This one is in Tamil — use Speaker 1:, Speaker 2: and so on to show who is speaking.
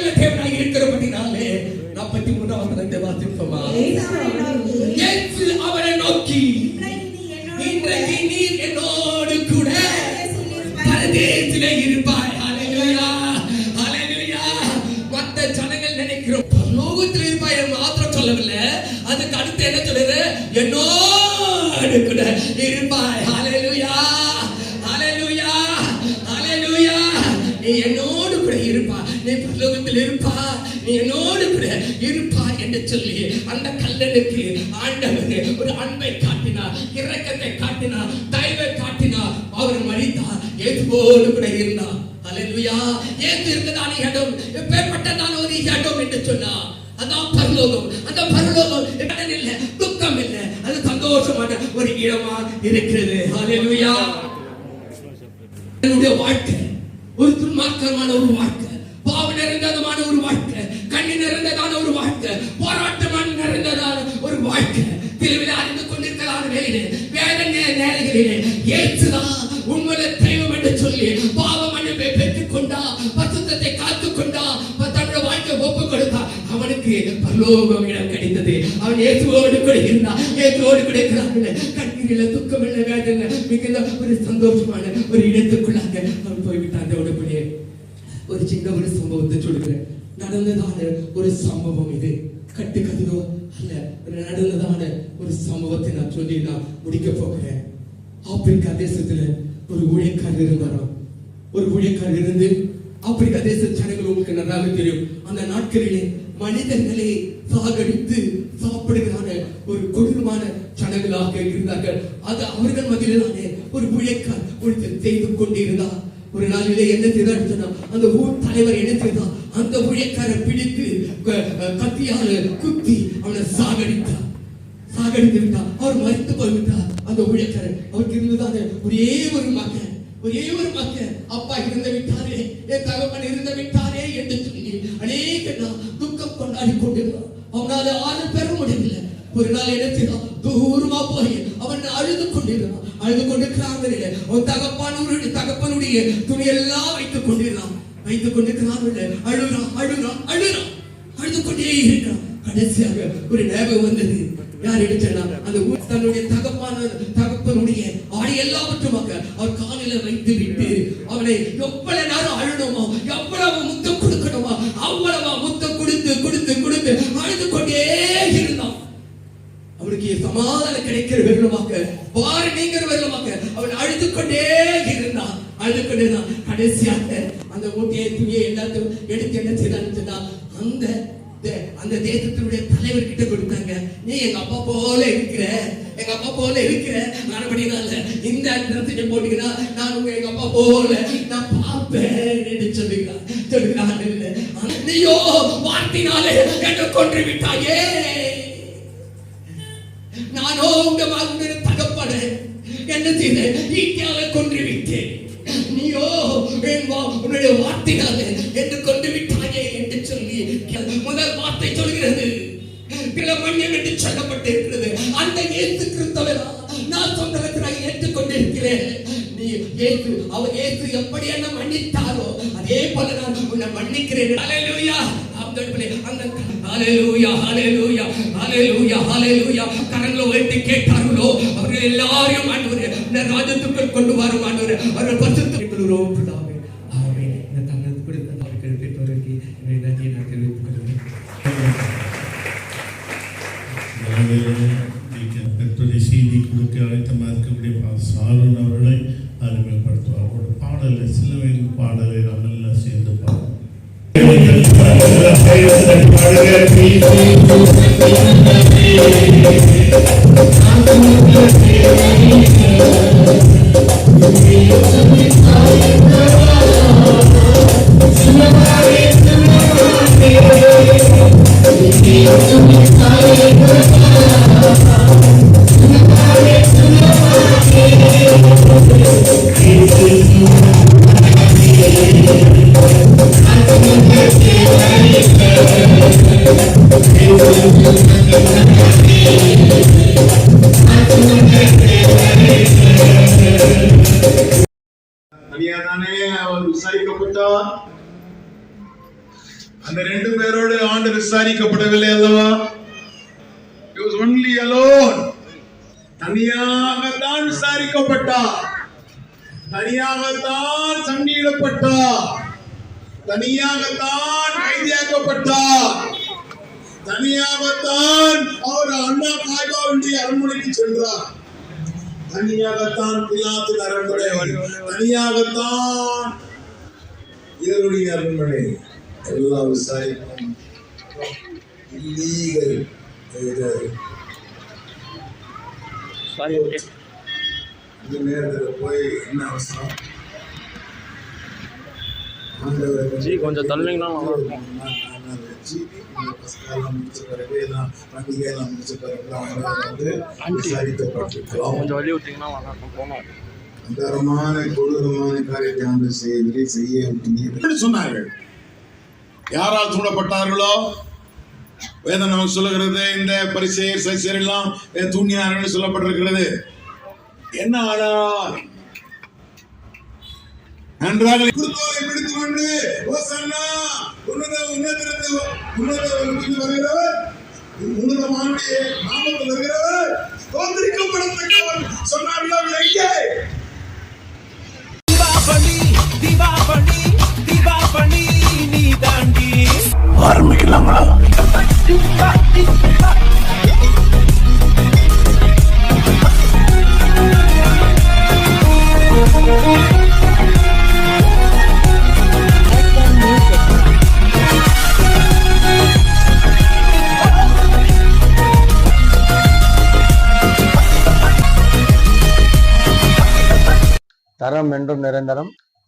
Speaker 1: தேவனாய் இருக்கிறபடினாலே நாற்பத்தி மூன்றாம் வசனத்தை வாசிப்போமா? இயேசு அவரை நோக்கி இன்றைக்கு நீர் என்னோடு கூட பரதேசிலே இருப்பாய். ஜனங்கள் நினைக்கிறோம் பரலோகத்தில் இருப்பாய் மாத்திரம் சொல்லவில்லை. அதுக்கு அடுத்து என்ன சொல்லுது? என்னோடு கூட இருப்பாய். ஹalleluya ஹalleluya ஹalleluya. நீ என்னோடு நீ பரலோகத்தில் இருப்பா. நீ என்னோடு கூட இருப்பா என்று சொல்லி அந்த கல்லனுக்கு ஆண்டவர் ஒரு அன்பை காட்டினார் இரக்கத்தை காட்டினார் தயவை காட்டினார். அவர் மறித்தார். இயேசுவோடு கூட இருந்தார். அல்லேலூயா இயேசு இருந்ததான இடம் எப்பேற்பட்டதான ஒரு இடம் என்று சொன்னார். அதான் பரலோகம். அந்த பரலோகம் கடன் இல்லை துக்கம் இல்லை. அது சந்தோஷமான ஒரு இடமா இருக்கிறது. அலையா என்னுடைய வாழ்க்கை ஒரு துன்மார்க்கமான ஒரு வாழ்க்கை. பாவம் நிறைந்ததுமான ஒரு வாழ்க்கை கண்ணி நிறைந்ததான ஒரு வாழ்க்கை போராட்டமான நிறைந்ததான ஒரு வாழ்க்கை. திருவிழா அறிந்து கொண்டிருக்கிறதான வேலையிலே வேதனை நேரங்களிலே. ஏற்றுதான் உங்களை தெய்வம் என்று சொல்லி பாவம் மன்னிப்பை பெற்றுக் கொண்டா பசுத்தத்தை காத்து கொண்டா தன்னோட வாழ்க்கை ஒப்பு கொடுத்தா அவனுக்கு பரலோகம் இடம் கிடைத்தது. அவன் இயேசுவோடு கூட இருந்தான் இயேசுவோடு கூட இருக்கிறான் கண்ணீரில துக்கம் இல்லை வேதனை மிகுந்த ஒரு சந்தோஷமான ஒரு இடத்துக்குள்ளாக அவன் போய்விட்டான். அந்த உடம்பு ஒரு சின்ன ஒரு சம்பவத்தை சொல்லுகிறேன். நடந்ததான ஒரு சம்பவம் இது. கட்டுக்கதையோ அல்ல நடந்ததான ஒரு சம்பவத்தை நான் சொல்லி நான் முடிக்க போகிறேன். ஆப்பிரிக்கா தேசத்துல ஒரு ஊழியக்காரர் இருந்தாராம். ஒரு ஊழியக்காரர் இருந்து ஆப்பிரிக்கா தேச ஜனங்கள் உங்களுக்கு நன்றாக தெரியும். அந்த நாட்களிலே மனிதர்களை சாகடித்து சாப்பிடுகிறான ஒரு கொடூரமான ஜனங்களாக இருந்தார்கள். அது அவர்கள் மத்தியிலே ஒரு ஊழியக்கார் ஒருத்தர் செய்து கொண்டு ஒரு என்ன செய்தார் சொன்னா அந்த ஊர் தலைவர் என்ன செய்தார் அந்த ஊழியக்காரை பிடித்து க- கத்தியால குத்தி அவனை சாகடித்தார். சாகடித்து விட்டார் அவர் மறித்து போய்விட்டார். அந்த ஊழியக்காரர் அவருக்கு இருந்ததான? ஒரே ஒரு மகன் ஒரே ஒரு மகன். அப்பா இருந்து விட்டாரே என் தகப்பன் இருந்து விட்டாரே என்று சொல்லி அநேக நாள் துக்கம் கொண்டாடி கொண்டிருந்தான் அவனால ஆறு பெற முடியவில்லை. ஒரு நாள் என்ன செய்தான்? தூரமா போய் அவன் அழுது கொண்டிருந்தான். அழுது கொண்டிருக்கிறாங்க அவன் தகப்பானுடைய தகப்பனுடைய துணியெல்லாம் வைத்துக் கொண்டிருந்தான் வைத்துக் கொண்டிருக்கிறான் அழுறான் அழுறான் அழுறான் அழுது கொண்டே இருக்கிறான் கடைசியாக ஒரு ஞாபகம் வந்தது. யார் எடுத்தா அந்த ஊர் தன்னுடைய தகப்பான தகப்பனுடைய ஆடை எல்லாவற்றுமாக அவர் காலில வைத்து விட்டு அவனை எவ்வளவு நேரம் அழுணுமோ எவ்வளவு முத்தம் கொடுக்கணுமோ அவ்வளவா முத்தம் கொடுத்து கொடுத்து கொடுத்து அழுது கொண்டே இருந்தான் அவனுக்கு சமாதானம் கிடைக்கிற வெள்ளமாக வார நீங்கிற வெள்ளமாக அவன் அழுது கொண்டே அழுது கடைசியாக அந்த மூட்டையை துணியை எல்லாத்தையும் எடுத்து என்ன செய்தான்னு சொன்னா அந்த அந்த தேசத்தினுடைய தலைவர் கிட்ட கொடுத்தாங்க. நீ எங்க அப்பா போல இருக்கிற எங்க அப்பா போல இருக்கிற. மறுபடினால இந்த இடத்துல போட்டீங்கன்னா நான் உங்க எங்க அப்பா போல நான் பார்ப்பேன் என்று சொல்லுகிறான் சொல்லுகிறான் இல்ல அன்னையோ வார்த்தையினாலே என்ன கொன்று விட்டாயே நானோ உங்க மகனுடைய தகப்பட என்ன செய்தேன்? ஈட்டியால கொன்று விட்டேன் நீயோ என் உன்னுடைய வார்த்தையால என்று கொண்டு விட்டாயே என்று சொல்லி முதல் வார்த்தை சொல்கிறது. பிற மண்ணியம் என்று சொல்லப்பட்டிருக்கிறது. அந்த ஏத்து கிறிஸ்தவரா நான் சொன்னதற்கு நான் ஏற்றுக்கொண்டிருக்கிறேன். நீ இயேசு அவர் ஏத்து எப்படி என்ன மன்னித்தாரோ அதே போல நான் உன்னை மன்னிக்கிறேன். அந்த ஹalleluya ஹalleluya ஹalleluya ஹalleluya கரங்களை உயர்த்தி கேட்டார்களோ? அவர்கள் எல்லாரையும் ஆண்டவரே இந்த ராஜ்யத்துக்குள் கொண்டு வரும் ஆண்டவரே. அவர்கள் பரிசுத்தம் பிதாவே. ஆமென். இந்த தங்கள் கொடுத்த நாட்கள் பெற்றோருக்கு என்னுடைய நன்றியை நான் தெரிவித்துக் கொள்கிறேன்.
Speaker 2: கர்த்தருடைய செய்தி கொடுக்க அழைத்தமாக இருக்கக்கூடிய சாலன் அவர்களை அறிமுகப்படுத்துவார். ஒரு பாடலை சிலுவையின் பாடலை சேர்ந்து பாடுவோம்
Speaker 3: I'm அவர் அந்த ரெண்டு பேரோடு ஆண்டு விசாரிக்கப்படவில்லை அல்லவா? He was only alone. தனியாகத்தான் விசாரிக்கப்பட்டார் தனியாகத்தான் சண்டையிடப்பட்டார் தனியாகத்தான் கைதியாக்கப்பட்டார் தனியாகத்தான் அவர் அண்ணா காய்காவுடைய அரண்மனைக்கு சென்றார். தனியாகத்தான் பிலாத்து அரண்மனை. தனியாகத்தான் இவருடைய அரண்மனை. எல்லாம் விசாரிக்கும் இல்லீகல் இந்த நேரத்தில் போய் என்ன அவசரம்?
Speaker 4: ஜி, கொஞ்சம் தள்ளினீங்கன்னா நல்லா இருக்கும். கொஞ்சம் வழி விட்டீங்கன்னா நல்லா இருக்கும். போனோம்
Speaker 3: தரமான கொடூரமான காரியத்தை ஆண்டு செய்யவில்லை செய்ய சொன்னார்கள். யாரால் சூடப்பட்டார்களோ வேதம் நமக்கு சொல்லுகிறது இந்த பரிசெயர் சசியர் எல்லாம் தூண்டினார்கள் சொல்லப்பட்டிருக்கிறது. என்ன ஆனா நன்றாக குருத்தோலை பிடித்துக் கொண்டு ஓசன்னா உன்னத உன்னதத்திலிருந்து உன்னதத்திலிருந்து வருகிறவர் உன்னதமானுடைய நாமத்தில் வருகிறவர் தோந்திரிக்கப்படத்தக்கவர் சொன்னார்களோ எங்கே
Speaker 5: தீபாவளி தீபாவளி நீ தாண்டி.
Speaker 6: தரம் என்றும் நிரந்தரம்.